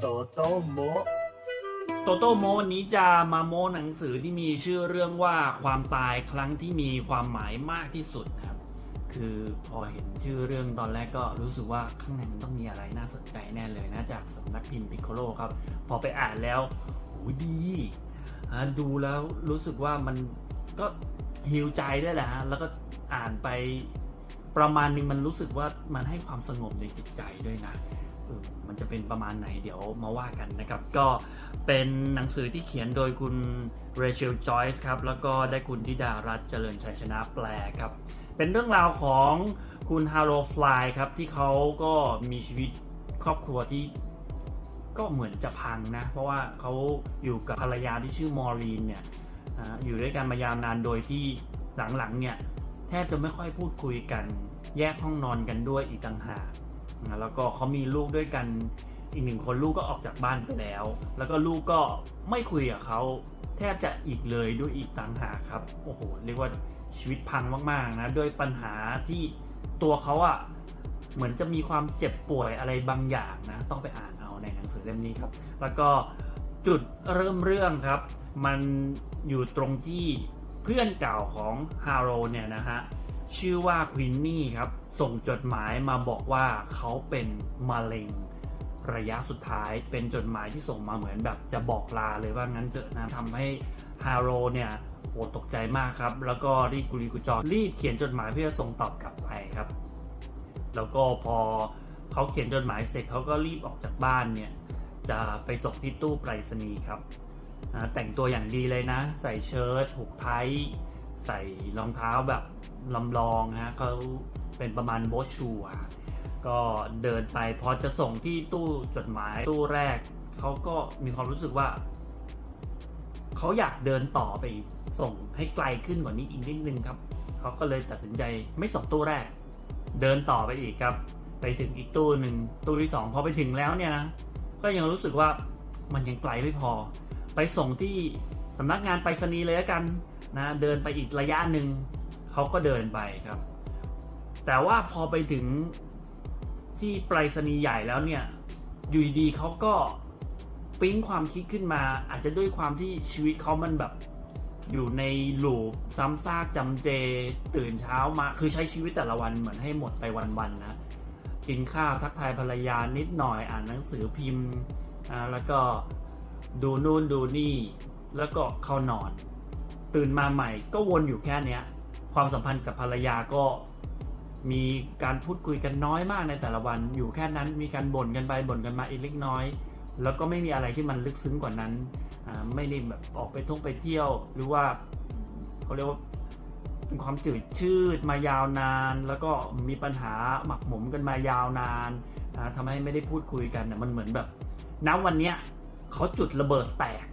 โตโต้โมโตโต้โมวันนี้จะมาโมหนังสือที่มีชื่อเรื่องว่าความตายครั้งที่มีความหมายมากที่สุดนะครับ คือพอเห็นชื่อเรื่องตอนแรกก็รู้สึกว่าข้างในมันต้องมีอะไรน่าสนใจแน่เลยนะจากสำนักพิมพ์พิคโลครับ พอไปอ่านแล้วโหดีดูแล้วรู้สึกว่ามันก็ฮิวใจด้วยแหละฮะแล้วก็อ่านไป ประมาณนึงมันรู้สึกว่ามันให้ความสงบในจิตใจด้วยนะมันจะเป็นประมาณไหนเดี๋ยวมาว่ากันนะครับ ก็เป็นหนังสือที่เขียนโดยคุณเรเชลจอยส์ครับ แล้วก็ได้คุณธิดารัตน์เจริญชัยชนะแปลครับ เป็นเรื่องราวของคุณฮาร์โลฟลายครับ ที่เขาก็มีชีวิตครอบครัวที่ก็เหมือนจะพังนะ เพราะว่าเขาอยู่กับภรรยาที่ชื่อมอรีนเนี่ยอยู่ด้วยกันมายาวนานโดยที่หลังๆเนี่ย ทบจะไม่ค่อยพูดคุยกัน แยกห้องนอนกันด้วยอีกต่างหากแล้วก็เขามีลูกด้วยกันอีกหนึ่งคนลูกก็ออกจากบ้านไปแล้ว แล้วก็ลูกก็ไม่คุยกับเขาแทบจะอีกเลยด้วยอีกต่างหากครับโอ้โหเรียกว่าชีวิตพังมากๆนะด้วยปัญหาที่ตัวเขาอะเหมือนจะมีความเจ็บป่วยอะไรบางอย่างนะต้องไปอ่านเอาในหนังสือเล่มนี้ครับ แล้วก็จุดเริ่มเรื่องครับ มันอยู่ตรงที่ เพื่อนเก่าของฮาโรเนี่ยนะฮะชื่อว่าควินนี่ครับ ส่งจดหมายมาบอกว่าเขาเป็นมะเร็งระยะสุดท้าย เป็นจดหมายที่ส่งมาเหมือนแบบจะบอกลาเลยว่างั้นเถอะนะทำให้ฮาโรเนี่ยโหตกใจมากครับ แล้วก็รีบกุลีกุจอรีบเขียนจดหมายเพื่อส่งตอบกลับไปครับ แล้วก็พอเขาเขียนจดหมายเสร็จเขาก็รีบออกจากบ้านเนี่ยจะไปส่งที่ตู้ไปรษณีย์ครับ แต่งตัวอย่างดีเลยนะ ใส่เชิ้ตผูกไทยใส่รองเท้าแบบลำลองนะเขาเป็นประมาณโบชูอะก็เดินไปพอจะส่งที่ตู้จดหมายตู้แรก เขาก็มีความรู้สึกว่า เขาอยากเดินต่อไปส่งให้ไกลขึ้นกว่านี้อีกนิดนึงครับ เขาก็เลยตัดสินใจไม่ส่งตู้แรก เดินต่อไปอีกครับ ไปถึงอีกตู้หนึ่งตู้ที่สองพอไปถึงแล้วเนี่ยนะก็ยังรู้สึกว่ามันยังไกลไม่พอ ไปส่งที่สำนักงานไปรษณีย์เลยแล้วกันนะเดินไปอีกระยะหนึ่งเขาก็เดินไปครับ แต่ว่าพอไปถึงที่ไปรษณีย์ใหญ่แล้วเนี่ยอยู่ดีเขาก็ปิ๊งความคิดขึ้นมา อาจจะด้วยความที่ชีวิตเขามันแบบอยู่ในหลูปซ้ำซากจำเจตื่นเช้ามา คือใช้ชีวิตแต่ละวันเหมือนให้หมดไปวันๆนะกินข้าวทักทายภรรยานิดหน่อยอ่านหนังสือพิมพ์แล้วก็ ดูนู่นดูนี่ แล้วก็เข้านอน ตื่นมาใหม่ก็วนอยู่แค่เนี้ย ความสัมพันธ์กับภรรยาก็มีการพูดคุยกันน้อยมากในแต่ละวัน อยู่แค่นั้นมีการบ่นกันไปบ่นกันมาอีกเล็กน้อย แล้วก็ไม่มีอะไรที่มันลึกซึ้งกว่านั้นไม่ได้แบบออกไปท่องไปเที่ยว หรือว่าเขาเรียกว่าเป็นความจืดชืดมายาวนาน แล้วก็มีปัญหาหมักหมมกันมายาวนานนะทำให้ไม่ได้พูดคุยกันมันเหมือนแบบณวันเนี้ย เขาจุดระเบิดแตก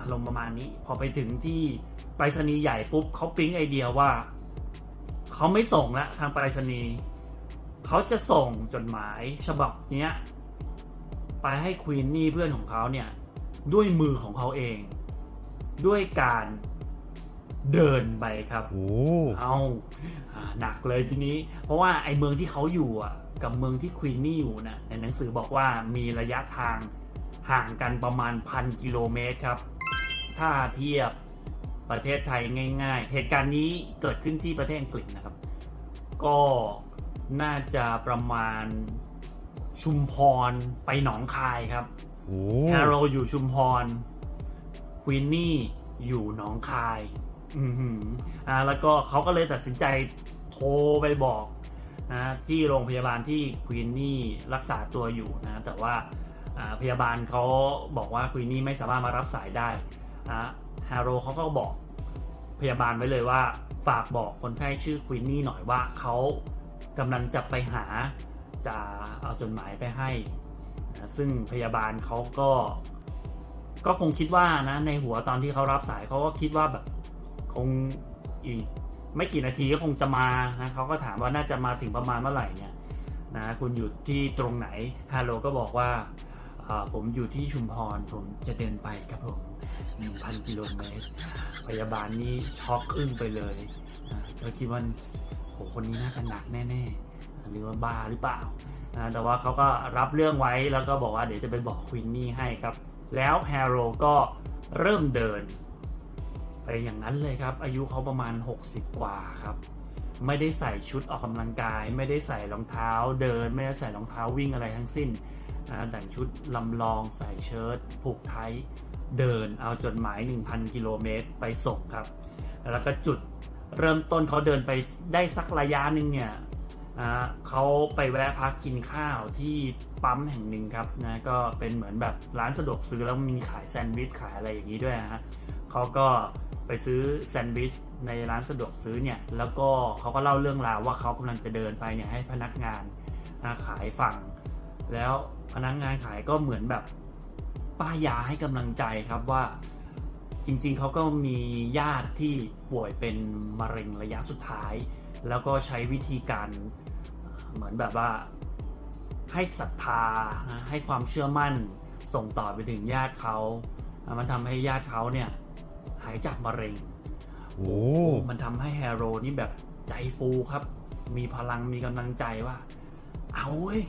อารมณ์ประมาณนี้ พอไปถึงที่ไปรษณีย์ใหญ่ปุ๊บเขาปิ๊งไอเดียว่าเขาไม่ส่งละทางไปรษณีย์เขาจะส่งจดหมายฉบับเนี้ยไปให้ควีนนี่เพื่อนของเขาเนี่ย ด้วยมือของเขาเอง ด้วยการเดินไปครับโอ้เอาอ่าหนักเลยทีนี้ เพราะว่าไอ้เมืองที่เขาอยู่อะ กับเมืองที่ควีนนี่อยู่นะในหนังสือบอกว่ามีระยะทาง ห่างกันประมาณพันกิโลเมตรครับ ถ้าเทียบประเทศไทยง่าย ๆ เหตุการณ์นี้เกิดขึ้นที่ประเทศอังกฤษนะครับ ก็น่าจะประมาณชุมพรไปหนองคายครับโอ้แฮร์โรอยู่ชุมพรควินนี่อยู่หนองคาย อือหืออ่า แล้วก็เขาก็เลยตัดสินใจโทรไปบอกนะที่โรงพยาบาลที่ควีนนี่รักษาตัวอยู่นะ แต่ว่าอ่า พยาบาลเขาบอกว่าควีนนี่ไม่สามารถมารับสายได้นะฮาโรเขาก็บอกพยาบาลไว้เลยว่าฝากบอกคนไข้ชื่อควีนนี่หน่อยว่าเขากำลังจะไปหาจะเอาจดหมายไปให้นะซึ่งพยาบาลเขาก็ ก็คงคิดว่านะในหัวตอนที่เขารับสายเขาก็คิดว่าแบบคงอีกไม่กี่นาทีก็คงจะมานะเขาก็ถามว่าน่าจะมาถึงประมาณเมื่อไหร่เนี่ยนะคุณอยู่ที่ตรงไหนฮาโลก็บอกว่า ผมอยู่ที่ชุมพรผมจะเดินไปครับผมหนึ่งพันกิโลเมตรพยาบาลนี่ช็อกอึ้งไปเลยเขาคิดว่าโหคนนี้น่าจะหนักแน่ๆ หรือว่าบ้าหรือเปล่า แต่ว่าเขาก็รับเรื่องไว้แล้วก็บอกว่าเดี๋ยวจะไปบอกควินนี่ให้ครับ แล้วแฮร์โรก็เริ่มเดิน ไปอย่างนั้นเลยครับ อายุเขาประมาณ 60 กว่าครับ ไม่ได้ใส่ชุดออกกำลังกาย ไม่ได้ใส่รองเท้าเดิน ไม่ได้ใส่รองเท้าวิ่งอะไรทั้งสิ้น นะแต่งชุดลำลองใส่เชิ้ตผูกไทยเดินเอาจดหมาย 1,000 กิโลเมตรไปส่งครับ แล้วก็จุดเริ่มต้นเขาเดินไปได้สักระยะหนึ่งเนี่ยอ่าเขาไปแวะพักกินข้าวที่ปั๊มแห่งหนึ่งครับนะก็เป็นเหมือนแบบร้านสะดวกซื้อแล้วมีขายแซนด์วิชขายอะไรอย่างนี้ด้วยนะฮะเขาก็ไปซื้อแซนด์วิชในร้านสะดวกซื้อเนี่ยแล้วก็เขาก็เล่าเรื่องราวว่าเขากำลังจะเดินไปเนี่ยให้พนักงานนะขายฝั่ง แล้วพนักงานขายก็เหมือนแบบป้ายยาให้กำลังใจครับว่า จริงๆเขาก็มีญาติที่ป่วยเป็นมะเร็งระยะสุดท้าย แล้วก็ใช้วิธีการเหมือนแบบว่าให้ศรัทธานะให้ความเชื่อมั่นส่งต่อไปถึงญาติเขาอะมันทำให้ญาติเขาเนี่ยหายจากมะเร็งโอ้มันทำให้แฮร์โรนี่แบบใจฟูครับ มีพลังมีกำลังใจว่า เอาเว้ย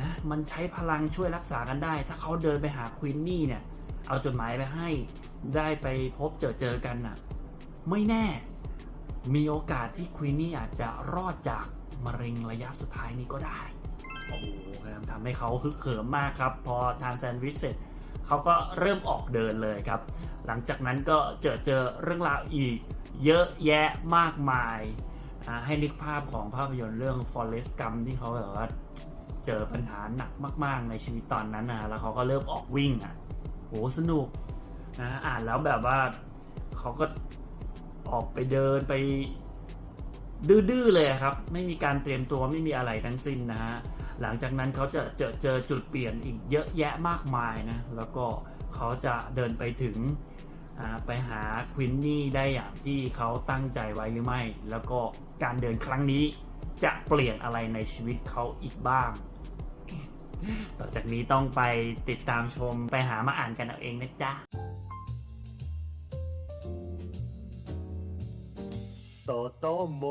นะมันใช้พลังช่วยรักษากันได้ ถ้าเขาเดินไปหาควีนนี่เนี่ย เอาจดหมายไปให้ได้ไปพบเจอเจอกันน่ะ ไม่แน่ มีโอกาสที่ควีนนี่อาจจะรอดจากมะเร็งระยะสุดท้ายนี้ก็ได้โอ้โหทำให้เขาฮึกเหิมมากครับ พอทานแซนด์วิชเสร็จเขาก็เริ่มออกเดินเลยครับ หลังจากนั้นก็เจอเจอเรื่องราวอีก เยอะแยะมากมาย ให้นึกภาพของภาพยนตร์เรื่อง Forest Gump ที่เขาแบบว่า เจอปัญหาหนักมาก ๆ ในชีวิตตอนนั้นนะแล้วเขาก็เริ่มออกวิ่งอะโหสนุกนะอ่านแล้วแบบว่าเขาก็ออกไปเดินไปดื้อๆเลยครับ ไม่มีการเตรียมตัวไม่มีอะไรทั้งสิ้นนะฮะหลังจากนั้นเขาจะเจอเจอจุดเปลี่ยนอีกเยอะแยะมากมายนะแล้วก็เขาจะเดินไปถึงอ่าไปหาควินนี่ได้อย่างที่เขาตั้งใจไว้หรือไม่ แล้วก็การเดินครั้งนี้จะเปลี่ยนอะไรในชีวิตเขาอีกบ้าง ต่อจากนี้ต้องไปติดตามชมไปหามาอ่านกันเอาเองนะจ๊ะ โตโตโม